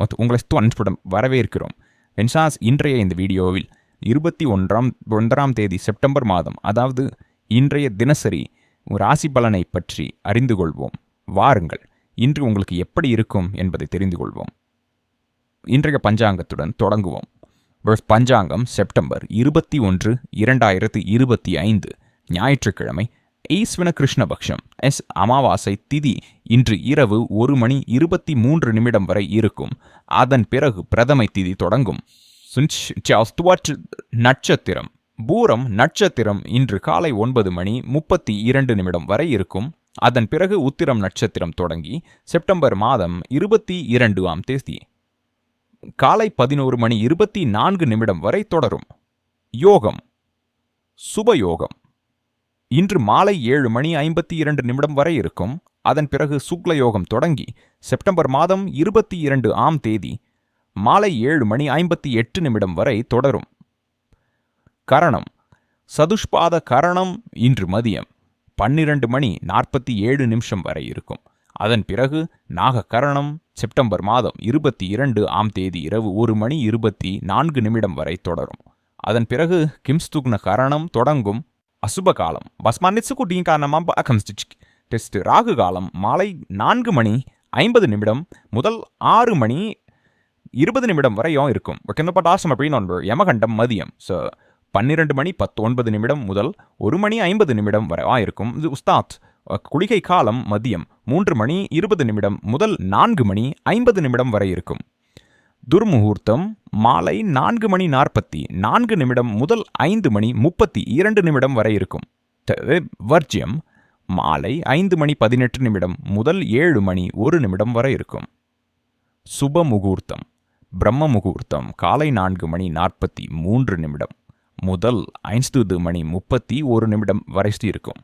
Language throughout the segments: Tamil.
உங்களை உங்களை அன்புடன் வரவேற்கிறோம். வென்சாஸ் இன்றைய இந்த வீடியோவில் இருபத்தி ஒன்றாம் ஒன்றாம் தேதி செப்டம்பர் மாதம் அதாவது இன்றைய தினசரி ராசி பலனை பற்றி அறிந்து கொள்வோம். வாருங்கள் இன்று உங்களுக்கு எப்படி இருக்கும் என்பதை தெரிந்து கொள்வோம். இன்றைய பஞ்சாங்கத்துடன் தொடங்குவோம். பஞ்சாங்கம் செப்டம்பர் இருபத்தி ஒன்று இரண்டாயிரத்து இருபத்தி ஐந்து ஞாயிற்றுக்கிழமை ஈஸ்வன கிருஷ்ணபக்ஷம் எஸ். அமாவாசை திதி இன்று இரவு ஒரு மணி இருபத்தி மூன்று நிமிடம் வரை இருக்கும். அதன் பிறகு பிரதமை திதி தொடங்கும். நட்சத்திரம் பூரம் நட்சத்திரம் இன்று காலை ஒன்பது மணி முப்பத்தி இரண்டு நிமிடம் வரை இருக்கும். அதன் பிறகு உத்திரம் நட்சத்திரம் தொடங்கி செப்டம்பர் மாதம் இருபத்தி இரண்டு ஆம் தேதி காலை பதினோரு மணி இருபத்தி நான்கு நிமிடம் வரை தொடரும். யோகம் சுபயோகம் இன்று மாலை ஏழு மணி ஐம்பத்தி இரண்டு நிமிடம் வரை இருக்கும். அதன் பிறகு சுக்ல யோகம் தொடங்கி செப்டம்பர் மாதம் இருபத்தி இரண்டு ஆம் தேதி மாலை ஏழு மணி ஐம்பத்தி எட்டு நிமிடம் வரை தொடரும். கரணம். சதுஷ்பாத கரணம் இன்று மதியம் பன்னிரண்டு மணி நாற்பத்தி ஏழு நிமிஷம் வரை இருக்கும். அதன் பிறகு நாக கரணம் செப்டம்பர் மாதம் இருபத்தி இரண்டு ஆம் தேதி இரவு ஒரு மணி இருபத்தி நான்கு நிமிடம் வரை தொடரும். அதன் பிறகு கிம்ஸ்துக்ன கரணம் தொடங்கும். அசுபகாலம். காலம் பஸ்மானிட்சுக்கு டீங்கானமாக அகம்ஸ்டிச் டெஸ்ட். ராகு காலம் மாலை நான்கு மணி ஐம்பது நிமிடம் முதல் ஆறு மணி இருபது நிமிடம் வரையும் இருக்கும். ஒகேனப்பட்டாசம் அப்படின்னு ஒன்று யமகண்டம் மதியம். ஸோ பன்னிரெண்டு மணி பத்தொன்பது நிமிடம் முதல் ஒரு மணி ஐம்பது நிமிடம் வரை இருக்கும். இது உஸ்தாத். குளிகை காலம் மதியம் மூன்று மணி இருபது நிமிடம் முதல் நான்கு மணி ஐம்பது நிமிடம் வரை இருக்கும். துர்முகூர்த்தம் மாலை நான்கு மணி நாற்பத்தி நான்கு நிமிடம் முதல் ஐந்து மணி முப்பத்தி இரண்டு நிமிடம் வரை இருக்கும். வர்ஜியம் வர்ஜ்யம் மாலை ஐந்து மணி பதினெட்டு நிமிடம் முதல் ஏழு மணி ஒரு நிமிடம் வரை இருக்கும். சுப முகூர்த்தம் பிரம்ம முகூர்த்தம் காலை நான்கு மணி நாற்பத்தி மூன்று நிமிடம் முதல் ஐந்து மணி முப்பத்தி ஒரு நிமிடம் வரை இருக்கும்.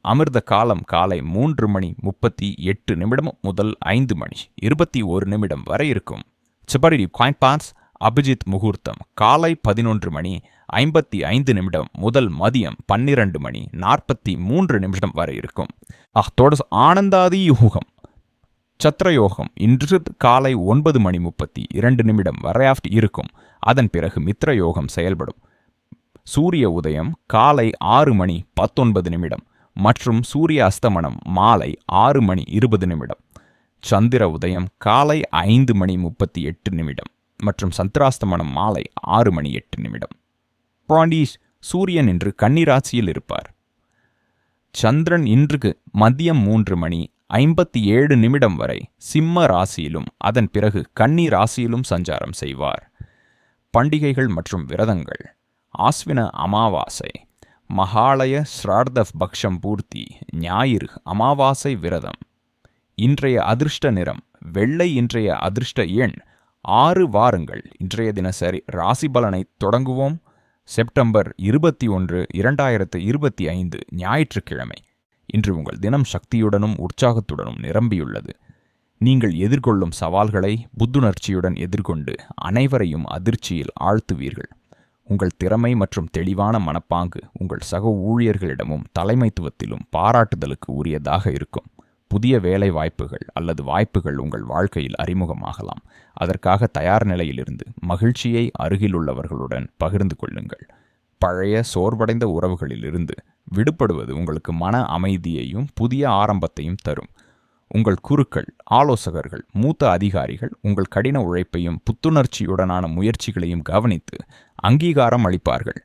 அமிர்த காலம் காலை மூன்று மணி முப்பத்தி எட்டு நிமிடம் முதல் ஐந்து மணி இருபத்தி ஒரு நிமிடம் வரை இருக்கும். சிபரி பாஸ் அபிஜித் முகூர்த்தம் காலை பதினொன்று மணி ஐம்பத்தி ஐந்து நிமிடம் முதல் மதியம் பன்னிரண்டு மணி நாற்பத்தி மூன்று நிமிடம் வரை இருக்கும். அத்தோட ஆனந்தாதி யூகம். சத்ரயோகம் இன்று காலை ஒன்பது மணி முப்பத்தி இரண்டு நிமிடம் வரையாஃப்ட் இருக்கும். அதன் பிறகு மித்ரயோகம் செயல்படும். சூரிய உதயம் காலை ஆறு மணி பத்தொன்பது நிமிடம். மற்றும் சூரிய அஸ்தமனம் மாலை ஆறு மணி இருபது நிமிடம். சந்திர உதயம் காலை ஐந்து மணி முப்பத்தி எட்டு நிமிடம் மற்றும் சந்திராஸ்தமனம் மாலை ஆறு மணி எட்டு நிமிடம். பாண்டீஸ் சூரியன் இன்று கன்னிராசியில் இருப்பார். சந்திரன் இன்றுக்கு மதியம் மூன்று மணி ஐம்பத்தி ஏழு நிமிடம் வரை சிம்ம ராசியிலும் அதன் பிறகு கன்னி ராசியிலும் சஞ்சாரம் செய்வார். பண்டிகைகள் மற்றும் விரதங்கள். ஆஸ்வின அமாவாசை. மகாலய ஸ்ரார்த்த பக்ஷம் பூர்த்தி ஞாயிறு அமாவாசை விரதம். இன்றைய அதிர்ஷ்ட நிறம் வெள்ளை இன்றைய அதிர்ஷ்ட எண் ஆறு வாரங்கள். இன்றைய தினசரி ராசி பலனை தொடங்குவோம். செப்டம்பர் இருபத்தி ஒன்று இரண்டாயிரத்து இருபத்தி ஐந்து ஞாயிற்றுக்கிழமை. இன்று உங்கள் தினம் சக்தியுடனும் உற்சாகத்துடனும் நிரம்பியுள்ளது. நீங்கள் எதிர்கொள்ளும் சவால்களை புத்துணர்ச்சியுடன் எதிர்கொண்டு அனைவரையும் அதிர்ச்சியில் ஆழ்த்துவீர்கள். உங்கள் திறமை மற்றும் தெளிவான மனப்பாங்கு உங்கள் சக ஊழியர்களிடமும் தலைமைத்துவத்திலும் பாராட்டுதலுக்கு உரியதாக இருக்கும். புதிய வேலை வாய்ப்புகள் அல்லது வாய்ப்புகள் உங்கள் வாழ்க்கையில் அறிமுகமாகலாம். அதற்காக தயார் நிலையிலிருந்து மகிழ்ச்சியை அருகிலுள்ளவர்களுடன் பகிர்ந்து கொள்ளுங்கள். பழைய சோர்வடைந்த உறவுகளிலிருந்து விடுபடுவது உங்களுக்கு மன அமைதியையும் புதிய ஆரம்பத்தையும் தரும். உங்கள் குருக்கள் ஆலோசகர்கள் மூத்த அதிகாரிகள் உங்கள் கடின உழைப்பையும் புத்துணர்ச்சியுடனான முயற்சிகளையும் கவனித்து அங்கீகாரம் அளிப்பார்கள்.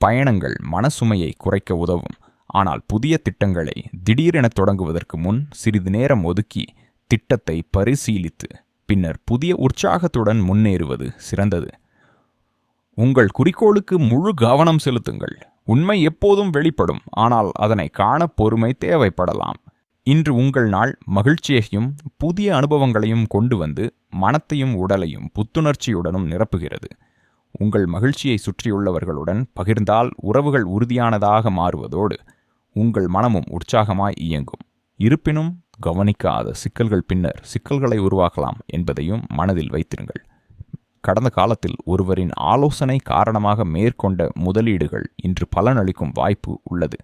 பயணங்கள் மனசுமையை குறைக்க உதவும். ஆனால் புதிய திட்டங்களை திடீரென தொடங்குவதற்கு முன் சிறிது நேரம் ஒதுக்கி திட்டத்தை பரிசீலித்து பின்னர் புதிய உற்சாகத்துடன் முன்னேறுவது சிறந்தது. உங்கள் குறிக்கோளுக்கு முழு கவனம் செலுத்துங்கள். உண்மை எப்போதும் வெளிப்படும். ஆனால் அதனை காண பொறுமை தேவைப்படலாம். இன்று உங்கள் நாள் மகிழ்ச்சியையும் புதிய அனுபவங்களையும் கொண்டு வந்து மனத்தையும் உடலையும் புத்துணர்ச்சியுடனும் நிரப்புகிறது. உங்கள் மகிழ்ச்சியை சுற்றியுள்ளவர்களுடன் பகிர்ந்தால் உறவுகள் உறுதியானதாக மாறுவதோடு உங்கள் மனமும் உற்சாகமாய் இயங்கும். இருப்பினும் கவனிக்காத சிக்கல்கள் பின்னர் சிக்கல்களை உருவாக்கலாம் என்பதையும் மனதில் வைத்திருங்கள். கடந்த காலத்தில் ஒருவரின் ஆலோசனை காரணமாக மேற்கொண்ட முதலீடுகள் இன்று பலனளிக்கும் வாய்ப்பு உள்ளது.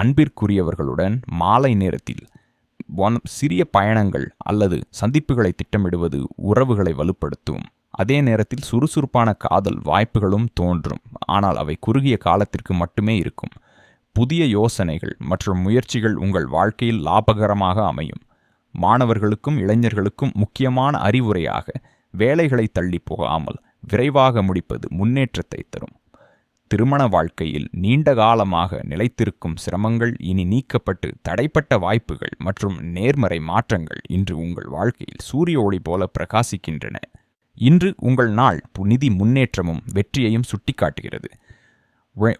அன்பிற்குரியவர்களுடன் மாலை நேரத்தில் சிறிய பயணங்கள் அல்லது சந்திப்புகளை திட்டமிடுவது உறவுகளை வலுப்படுத்தும். அதே நேரத்தில் சுறுசுறுப்பான காதல் வாய்ப்புகளும் தோன்றும். ஆனால் அவை குறுகிய காலத்திற்கு மட்டுமே இருக்கும். புதிய யோசனைகள் மற்றும் முயற்சிகள் உங்கள் வாழ்க்கையில் லாபகரமாக அமையும். மாணவர்களுக்கும் இளைஞர்களுக்கும் முக்கியமான அறிவுரையாக வேலைகளை தள்ளி போகாமல் விரைவாக முடிப்பது முன்னேற்றத்தை தரும். திருமண வாழ்க்கையில் நீண்ட காலமாக நிலைத்திருக்கும் சிரமங்கள் இனி நீக்கப்பட்டு தடைப்பட்ட வாய்ப்புகள் மற்றும் நேர்மறை மாற்றங்கள் இன்று உங்கள் வாழ்க்கையில் சூரிய ஒளி போல பிரகாசிக்கின்றன. இன்று உங்கள் நாள் பு- நிதி முன்னேற்றமும் வெற்றியையும் சுட்டிக்காட்டுகிறது.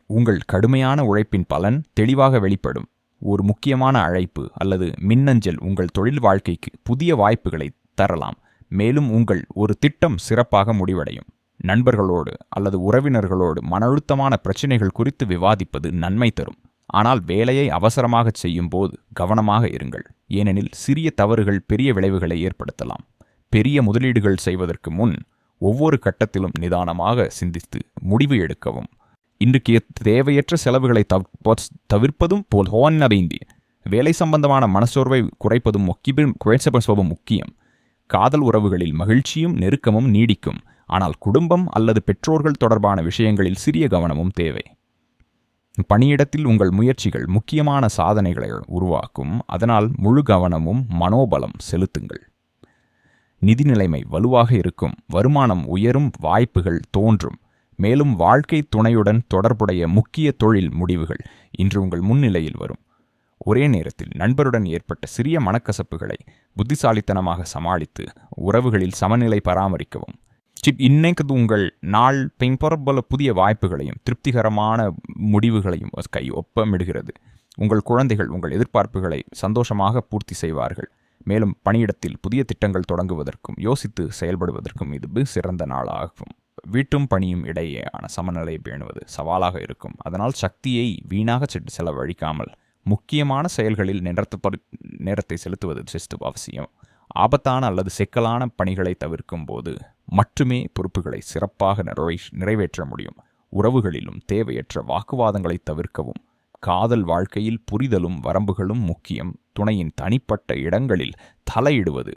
உங்கள் கடுமையான உழைப்பின் பலன் தெளிவாக வெளிப்படும். ஒரு முக்கியமான அழைப்பு அல்லது மின்னஞ்சல் உங்கள் தொழில் வாழ்க்கைக்கு புதிய வாய்ப்புகளை தரலாம். மேலும் உங்கள் ஒரு திட்டம் சிறப்பாக முடிவடையும். நண்பர்களோடு அல்லது உறவினர்களோடு மன அழுத்தமான பிரச்சினைகள் குறித்து விவாதிப்பது நன்மை தரும். ஆனால் வேலையை அவசரமாக செய்யும் போது கவனமாக இருங்கள். ஏனெனில் சிறிய தவறுகள் பெரிய விளைவுகளை ஏற்படுத்தலாம். பெரிய முதலீடுகள் செய்வதற்கு முன் ஒவ்வொரு கட்டத்திலும் நிதானமாக சிந்தித்து முடிவு எடுக்கவும். இன்றைக்கு தேவையற்ற செலவுகளை தவ் தவிர்ப்பதும் போல் ஹோன்னபைந்தி வேலை சம்பந்தமான மனசோர்வை குறைப்பதும் முக்கியம் குறைச்சபம் முக்கியம். காதல் உறவுகளில் மகிழ்ச்சியும் நெருக்கமும் நீடிக்கும். ஆனால் குடும்பம் அல்லது பெற்றோர்கள் தொடர்பான விஷயங்களில் சிறிய கவனமும் தேவை. பணியிடத்தில் உங்கள் முயற்சிகள் முக்கியமான சாதனைகளை உருவாக்கும். அதனால் முழு கவனமும் மனோபலம் செலுத்துங்கள். நிதி நிலைமை வலுவாக இருக்கும். வருமானம் உயரும் வாய்ப்புகள் தோன்றும். மேலும் வாழ்க்கை துணையுடன் தொடர்புடைய முக்கிய தொழில் முடிவுகள் இன்று உங்கள் முன்னிலையில் வரும். ஒரே நேரத்தில் நண்பருடன் ஏற்பட்ட சிறிய மனக்கசப்புகளை புத்திசாலித்தனமாக சமாளித்து உறவுகளில் சமநிலை பராமரிக்கவும். சிப் இன்னைக்கு உங்கள் நாள் பின்புறப்பல புதிய வாய்ப்புகளையும் திருப்திகரமான முடிவுகளையும் கை ஒப்பமிடுகிறது. உங்கள் குழந்தைகள் உங்கள் எதிர்பார்ப்புகளை சந்தோஷமாக பூர்த்தி செய்வார்கள். மேலும் பணியிடத்தில் புதிய திட்டங்கள் தொடங்குவதற்கும் யோசித்து செயல்படுவதற்கும் இது சிறந்த நாளாகும். வீட்டும் பணியும் இடையேயான சமநிலை பேணுவது சவாலாக இருக்கும். அதனால் சக்தியை வீணாக செ- செலவழிக்காமல் முக்கியமான செயல்களில் நேரத்தை நேரத்தை செலுத்துவது சிஸ்து அவசியம். ஆபத்தான அல்லது சிக்கலான பணிகளை தவிர்க்கும் போது மட்டுமே பொறுப்புகளை சிறப்பாக நிறைவே நிறைவேற்ற முடியும். உறவுகளிலும் தேவையற்ற வாக்குவாதங்களை தவிர்க்கவும் காதல் வாழ்க்கையில் புரிதலும் வரம்புகளும் முக்கியம். துணையின் தனிப்பட்ட இடங்களில் தலையிடுவது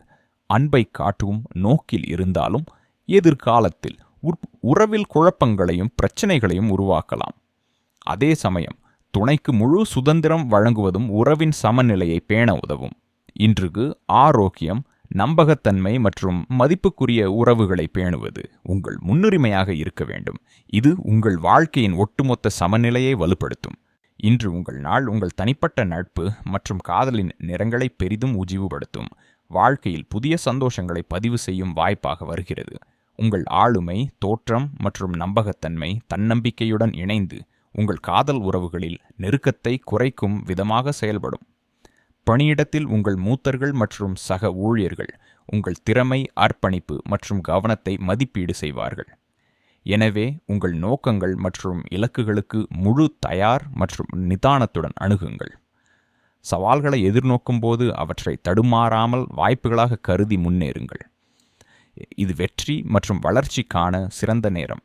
அன்பை காட்டும் நோக்கில் இருந்தாலும் எதிர்காலத்தில் உறவில் குழப்பங்களையும் பிரச்சனைகளையும் உருவாக்கலாம். அதே சமயம் துணைக்கு முழு சுதந்திரம் வழங்குவதும் உறவின் சமநிலையை பேண உதவும். இன்றுக்கு ஆரோக்கியம் நம்பகத்தன்மை மற்றும் மதிப்புக்குரிய உறவுகளை பேணுவது உங்கள் முன்னுரிமையாக இருக்க வேண்டும். இது உங்கள் வாழ்க்கையின் ஒட்டுமொத்த சமநிலையை வலுப்படுத்தும். இன்று உங்கள் நாள் உங்கள் தனிப்பட்ட நட்பு மற்றும் காதலின் நிறங்களை பெரிதும் உஜிவுபடுத்தும். வாழ்க்கையில் புதிய சந்தோஷங்களை பதிவு செய்யும் வாய்ப்பாக வருகிறது. உங்கள் ஆளுமை தோற்றம் மற்றும் நம்பகத்தன்மை தன்னம்பிக்கையுடன் இணைந்து உங்கள் காதல் உறவுகளில் நெருக்கத்தை குறைக்கும் விதமாக செயல்படும். பணியிடத்தில் உங்கள் மூத்தர்கள் மற்றும் சக ஊழியர்கள் உங்கள் திறமை அர்ப்பணிப்பு மற்றும் கவனத்தை மதிப்பீடு செய்வார்கள். எனவே உங்கள் நோக்கங்கள் மற்றும் இலக்குகளுக்கு முழு தயார் மற்றும் நிதானத்துடன் அணுகுங்கள். சவால்களை எதிர்நோக்கும் போது அவற்றை தடுமாறாமல் வாய்ப்புகளாக கருதி முன்னேறுங்கள். இது வெற்றி மற்றும் வளர்ச்சிக்கான சிறந்த நேரம்.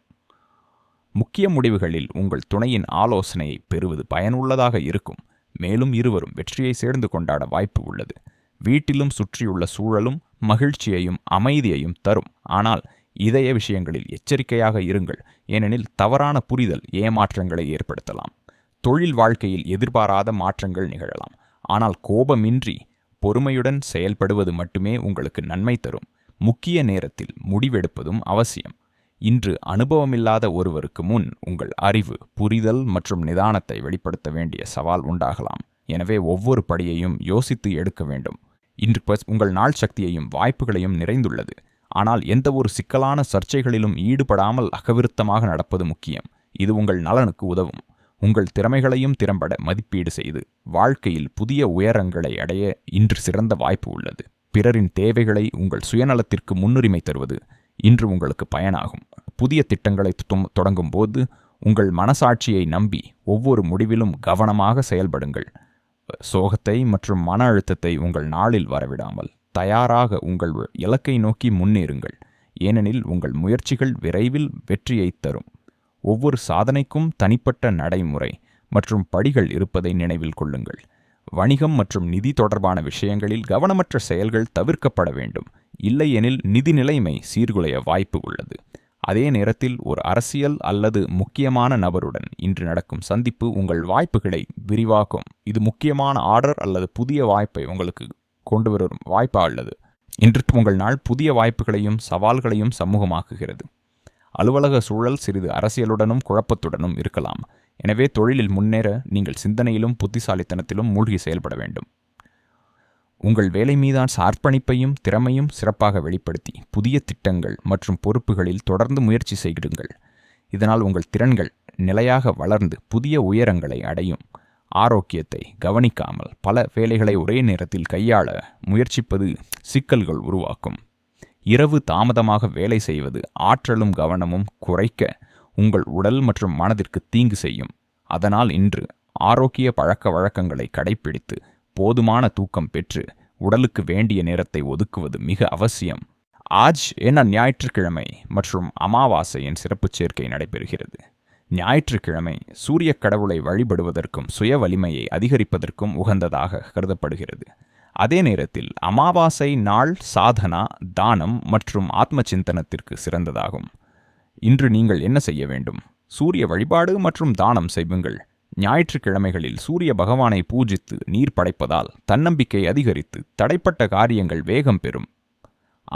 முக்கிய முடிவுகளில் உங்கள் துணையின் ஆலோசனையை பெறுவது பயனுள்ளதாக இருக்கும். மேலும் இருவரும் வெற்றியை சேர்ந்து கொண்டாட வாய்ப்பு உள்ளது. வீட்டிலும் சுற்றியுள்ள சூழலும் மகிழ்ச்சியையும் அமைதியையும் தரும். ஆனால் இதய விஷயங்களில் எச்சரிக்கையாக இருங்கள். ஏனெனில் தவறான புரிதல் ஏமாற்றங்களை ஏற்படுத்தலாம். தொழில் வாழ்க்கையில் எதிர்பாராத மாற்றங்கள் நிகழலாம். ஆனால் கோபமின்றி பொறுமையுடன் செயல்படுவது மட்டுமே உங்களுக்கு நன்மை தரும். முக்கிய நேரத்தில் முடிவெடுப்பதும் அவசியம். இன்று அனுபவமில்லாத ஒருவருக்கு முன் உங்கள் அறிவு புரிதல் மற்றும் நிதானத்தை வெளிப்படுத்த வேண்டிய சவால் உண்டாகலாம். எனவே ஒவ்வொரு படியையும் யோசித்து எடுக்க வேண்டும். இன்று உங்கள் நாள் சக்தியையும் வாய்ப்புகளையும் நிறைந்துள்ளது. ஆனால் எந்த ஒரு சிக்கலான சர்ச்சைகளிலும் ஈடுபடாமல் அகவிருத்தமாக நடப்பது முக்கியம். இது உங்கள் நலனுக்கு உதவும். உங்கள் திறமைகளையும் திறம்பட மதிப்பீடு செய்து வாழ்க்கையில் புதிய உயரங்களை அடைய இன்று சிறந்த வாய்ப்பு உள்ளது. பிறரின் தேவைகளை உங்கள் சுயநலத்திற்கு முன்னுரிமை தருவது இன்று உங்களுக்கு பயனாகும். புதிய திட்டங்களை தொடங்கும் போது உங்கள் மனசாட்சியை நம்பி ஒவ்வொரு முடிவிலும் கவனமாக செயல்படுங்கள். சோகத்தை மற்றும் மன அழுத்தத்தை உங்கள் நாளில் வரவிடாமல் தயாராக உங்கள் இலக்கை நோக்கி முன்னேறுங்கள். ஏனெனில் உங்கள் முயற்சிகள் விரைவில் வெற்றியை தரும். ஒவ்வொரு சாதனைக்கும் தனிப்பட்ட நடைமுறை மற்றும் படிகள் இருப்பதை நினைவில் கொள்ளுங்கள். வணிகம் மற்றும் நிதி தொடர்பான விஷயங்களில் கவனமற்ற செயல்கள் தவிர்க்கப்பட வேண்டும். இல்லையெனில் நிதி நிலைமை சீர்குலைய வாய்ப்பு உள்ளது. அதே நேரத்தில் ஒரு அரசியல் அல்லது முக்கியமான நபருடன் இன்று நடக்கும் சந்திப்பு உங்கள் வாய்ப்புகளை விரிவாக்கும். இது முக்கியமான ஆர்டர் அல்லது புதிய வாய்ப்பை உங்களுக்கு கொண்டு வரும் வாய்ப்பாக உள்ளது இன்று உங்கள் நாள் புதிய வாய்ப்புகளையும் சவால்களையும் சமூகமாக்குகிறது. அலுவலக சூழல் சிறிது அரசியலுடனும் குழப்பத்துடனும் இருக்கலாம். எனவே தொழிலில் முன்னேற நீங்கள் சிந்தனையிலும் புத்திசாலித்தனத்திலும் மூழ்கி செயல்பட வேண்டும். உங்கள் வேலை மீதான சார்ப்பணிப்பையும் திறமையும் சிறப்பாக வெளிப்படுத்தி புதிய திட்டங்கள் மற்றும் பொறுப்புகளில் தொடர்ந்து முயற்சி செய்கிடுங்கள் இதனால் உங்கள் திறன்கள் நிலையாக வளர்ந்து புதிய உயரங்களை அடையும். ஆரோக்கியத்தை கவனிக்காமல் பல வேலைகளை ஒரே நேரத்தில் கையாள முயற்சிப்பது சிக்கல்கள் உருவாக்கும். இரவு தாமதமாக வேலை செய்வது ஆற்றலும் கவனமும் குறைக்க உங்கள் உடல் மற்றும் மனதிற்கு தீங்கு செய்யும். அதனால் இன்று ஆரோக்கிய பழக்க வழக்கங்களை கடைபிடித்து போதுமான தூக்கம் பெற்று உடலுக்கு வேண்டிய நேரத்தை ஒதுக்குவது மிக அவசியம். ஆஜ் என ஞாயிற்றுக்கிழமை மற்றும் அமாவாசையின் சிறப்பு சேர்க்கை நடைபெறுகிறது. ஞாயிற்றுக்கிழமை சூரிய கடவுளை வழிபடுவதற்கும் சுய வலிமையை அதிகரிப்பதற்கும் உகந்ததாக கருதப்படுகிறது. அதே நேரத்தில் அமாவாசை நாள் சாதனா தானம் மற்றும் ஆத்ம சிந்தனத்திற்கு சிறந்ததாகும். இன்று நீங்கள் என்ன செய்ய வேண்டும்? சூரிய வழிபாடு மற்றும் தானம் செய்யுங்கள். ஞாயிற்றுக்கிழமைகளில் சூரிய பகவானை பூஜித்து நீர் படைப்பதால் தன்னம்பிக்கை அதிகரித்து தடைப்பட்ட காரியங்கள் வேகம் பெறும்.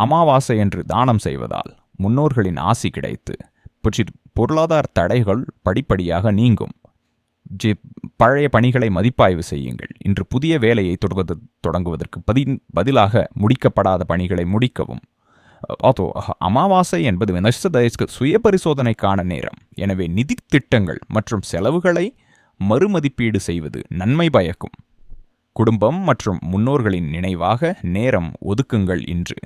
அமாவாசை என்று தானம் செய்வதால் முன்னோர்களின் ஆசி கிடைத்து பொருளாதார தடைகள் படிப்படியாக நீங்கும். ஜி பழைய பணிகளை மதிப்பாய்வு செய்யுங்கள். இன்று புதிய வேலையை தொடங்குவது தொடங்குவதற்கு பதி பதிலாக முடிக்கப்படாத பணிகளை முடிக்கவும். அதோ அமாவாசை என்பது நஷ்டதயஸ்க்கு சுய பரிசோதனைக்கான நேரம். எனவே நிதி திட்டங்கள் மற்றும் செலவுகளை மறுமதிப்பீடு செய்வது நன்மை பயக்கும். குடும்பம் மற்றும் முன்னோர்களின் நினைவாக நேரம் ஒதுக்குங்கள் இன்று.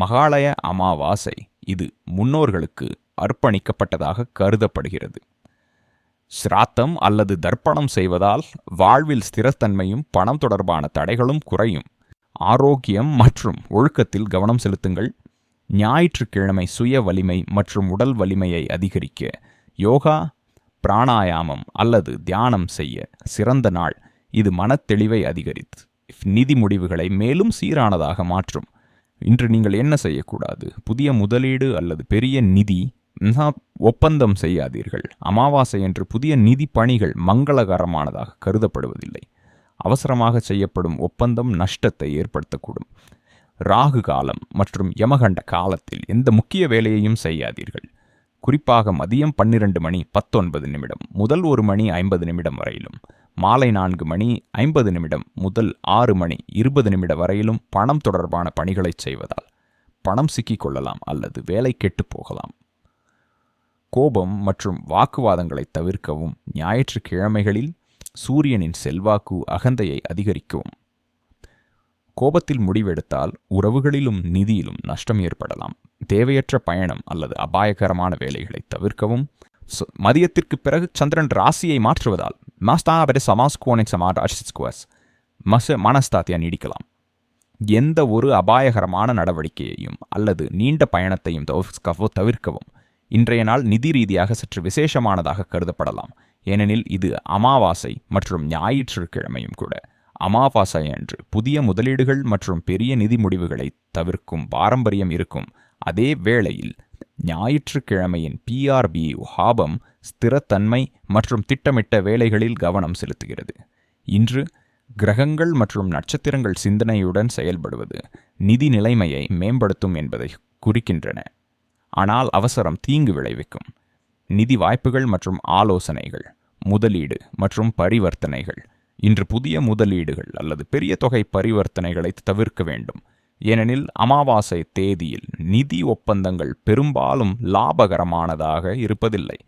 மகாலய அமாவாசை. இது முன்னோர்களுக்கு அர்ப்பணிக்கப்பட்டதாக கருதப்படுகிறது. சிராத்தம் அல்லது தர்ப்பணம் செய்வதால் வாழ்வில் ஸ்திரத்தன்மையும் பணம் தொடர்பான தடைகளும் குறையும். ஆரோக்கியம் மற்றும் ஒழுக்கத்தில் கவனம் செலுத்துங்கள். ஞாயிற்றுக்கிழமை சுய வலிமை மற்றும் உடல் வலிமையை அதிகரிக்க யோகா பிராணாயாமம் அல்லது தியானம் செய்ய சிறந்த நாள். இது மனத்தெளிவை அதிகரித்து நிதி முடிவுகளை மேலும் சீரானதாக மாற்றும். இன்று நீங்கள் என்ன செய்யக்கூடாது? புதிய முதலீடு அல்லது பெரிய நிதி? ஒப்பந்தம் செய்யாதீர்கள். அமாவாசை என்று புதிய நிதி பணிகள் மங்களகரமானதாக கருதப்படுவதில்லை. அவசரமாக செய்யப்படும் ஒப்பந்தம் நஷ்டத்தை ஏற்படுத்தக்கூடும். ராகு காலம் மற்றும் யமகண்ட காலத்தில் எந்த முக்கிய வேலையையும் செய்யாதீர்கள். குறிப்பாக மதியம் பன்னிரண்டு மணி பத்தொன்பது நிமிடம் முதல் ஒரு மணி ஐம்பது நிமிடம் வரையிலும் மாலை நான்கு மணி ஐம்பது நிமிடம் முதல் ஆறு மணி இருபது நிமிட வரையிலும் பணம் தொடர்பான பணிகளை செய்வதால் பணம் சிக்கிக் கொள்ளலாம் அல்லது வேலை கெட்டுப் போகலாம். கோபம் மற்றும் வாக்குவாதங்களை தவிர்க்கவும் ஞாயிற்றுக்கிழமைகளில் சூரியனின் செல்வாக்கு அகந்தையை அதிகரிக்கவும். கோபத்தில் முடிவெடுத்தால் உறவுகளிலும் நிதியிலும் நஷ்டம் ஏற்படலாம். தேவையற்ற பயணம் அல்லது அபாயகரமான வேலைகளை தவிர்க்கவும். மதியத்திற்கு பிறகு சந்திரன் ராசியை மாற்றுவதால் மாஸ்தாபெட சமாஸ்கோனின் சமாடாஸ்குவஸ் மச மனஸ்தாத்தியா நீடிக்கலாம். எந்த ஒரு அபாயகரமான நடவடிக்கையையும் அல்லது நீண்ட பயணத்தையும் தவிர்க்கவும். இன்றைய நாள் நிதி ரீதியாக சற்று விசேஷமானதாக கருதப்படலாம். ஏனெனில் இது அமாவாசை மற்றும் ஞாயிற்றுக்கிழமையும் கூட. அமாவாசை அன்று புதிய முதலீடுகள் மற்றும் பெரிய நிதி முடிவுகளை தவிர்க்கும் பாரம்பரியம் இருக்கும். அதே வேளையில் ஞாயிற்றுக்கிழமையின் பிஆர்பி ஹாபம் ஸ்திரத்தன்மை மற்றும் திட்டமிட்ட வேலைகளில் கவனம் செலுத்துகிறது. இன்று கிரகங்கள் மற்றும் நட்சத்திரங்கள் சிந்தனையுடன் செயல்படுவது நிதி நிலைமையை மேம்படுத்தும் என்பதை குறிக்கின்றன. ஆனால் அவசரம் தீங்கு விளைவிக்கும். நிதி வாய்ப்புகள் மற்றும் ஆலோசனைகள் முதலீடு மற்றும் பரிவர்த்தனைகள் இன்று புதிய முதலீடுகள் அல்லது பெரிய தொகை பரிவர்த்தனைகளை தவிர்க்க வேண்டும். ஏனெனில் அமாவாசை தேதியில் நிதி ஒப்பந்தங்கள் பெரும்பாலும் லாபகரமானதாக இருப்பதில்லை.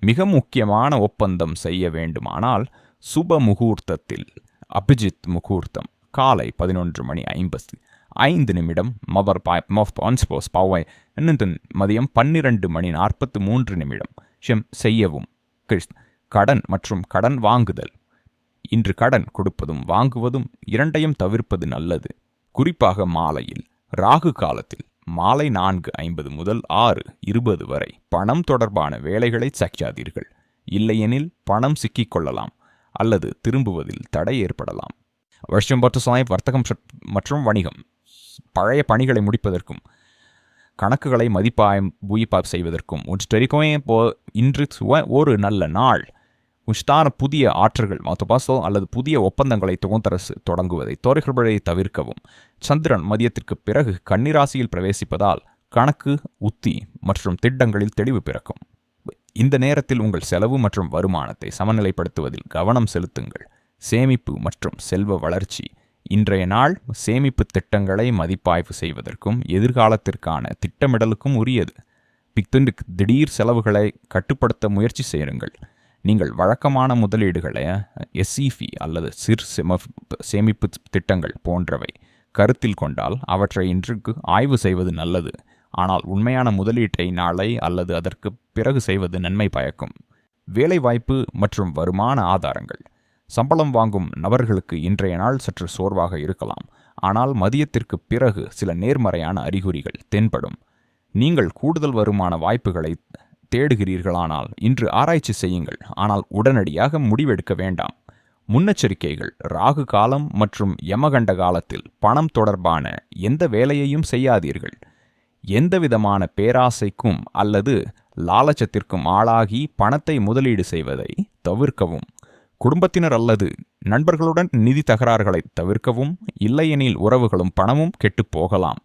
மிக முக்கியமான ஒப்பந்தம் செய்ய வேண்டுமானால் சுப முகூர்த்தத்தில் அபிஜித் முகூர்த்தம் காலை பதினொன்று மணி ஐம்பது ஐந்து நிமிடம் மவர் பான்ஸ்போஸ் பாவை மதியம் பன்னிரண்டு மணி நாற்பத்து மூன்று நிமிடம் ஷெம் செய்யவும் கடன் மற்றும் கடன் வாங்குதல் இன்று கடன் கொடுப்பதும் வாங்குவதும் இரண்டையும் தவிர்ப்பது நல்லது. குறிப்பாக மாலையில் ராகு காலத்தில் மாலை நான்கு ஐம்பது முதல் ஆறு இருபது வரை பணம் தொடர்பான வேலைகளை சக்காதீர்கள் இல்லையெனில் பணம் சிக்கிக்கொள்ளலாம் அல்லது திரும்புவதில் தடை ஏற்படலாம். வருஷம் பத்து சாய் வர்த்தகம் மற்றும் வணிகம். பழைய பணிகளை முடிப்பதற்கும் கணக்குகளை மதிப்பாயம் பூயிப்பாப் செய்வதற்கும் உன் போ இன்று சுவ- ஒரு நல்ல நாள். உஷ்டான புதிய ஆற்றல்கள் மாத்துபாசோ அல்லது புதிய ஒப்பந்தங்களை துவந்தரசு தொடங்குவதை தோரைகளை தவிர்க்கவும். சந்திரன் மதியத்திற்கு பிறகு கன்னிராசியில் பிரவேசிப்பதால் கணக்கு உத்தி மற்றும் திட்டங்களில் தெளிவு பிறக்கும். இந்த நேரத்தில் உங்கள் செலவு மற்றும் வருமானத்தை சமநிலைப்படுத்துவதில் கவனம் செலுத்துங்கள். சேமிப்பு மற்றும் செல்வ வளர்ச்சி. இன்றைய நாள் சேமிப்பு திட்டங்களை மதிப்பாய்வு செய்வதற்கும் எதிர்காலத்திற்கான திட்டமிடலுக்கும் உரியது. பித்துண்டு திடீர் செலவுகளை கட்டுப்படுத்த முயற்சி செய்யுங்கள். நீங்கள் வழக்கமான முதலீடுகளை எஸ்இஃபி அல்லது சிறு செம- சேமிப்பு திட்டங்கள் போன்றவை கருத்தில் கொண்டால் அவற்றை இன்றுக்கு ஆய்வு செய்வது நல்லது. ஆனால் உண்மையான முதலீட்டை நாளை அல்லது அதற்கு பிறகு செய்வது நன்மை பயக்கும். வேலைவாய்ப்பு மற்றும் வருமான ஆதாரங்கள். சம்பளம் வாங்கும் நபர்களுக்கு இன்றைய நாள் சற்று சோர்வாக இருக்கலாம். ஆனால் மதியத்திற்கு பிறகு சில நேர்மறையான அறிகுறிகள் தென்படும். நீங்கள் கூடுதல் வருமான வாய்ப்புகளை தேடுகிறீர்களானால் இன்று ஆராய்ச்சி செய்யுங்கள். ஆனால் உடனடியாக முடிவெடுக்க வேண்டாம். முன்னெச்சரிக்கைகள் ராகு காலம் மற்றும் யமகண்ட காலத்தில் பணம் தொடர்பான எந்த வேலையையும் செய்யாதீர்கள். எந்தவிதமான பேராசைக்கும் அல்லது லாலச்சத்திற்கும் ஆளாகி பணத்தை முதலீடு செய்வதை தவிர்க்கவும். குடும்பத்தினர் அல்லது நண்பர்களுடன் நிதி தகராறுகளை தவிர்க்கவும். இல்லையெனில் உறவுகளும் பணமும் கெட்டுப் போகலாம்.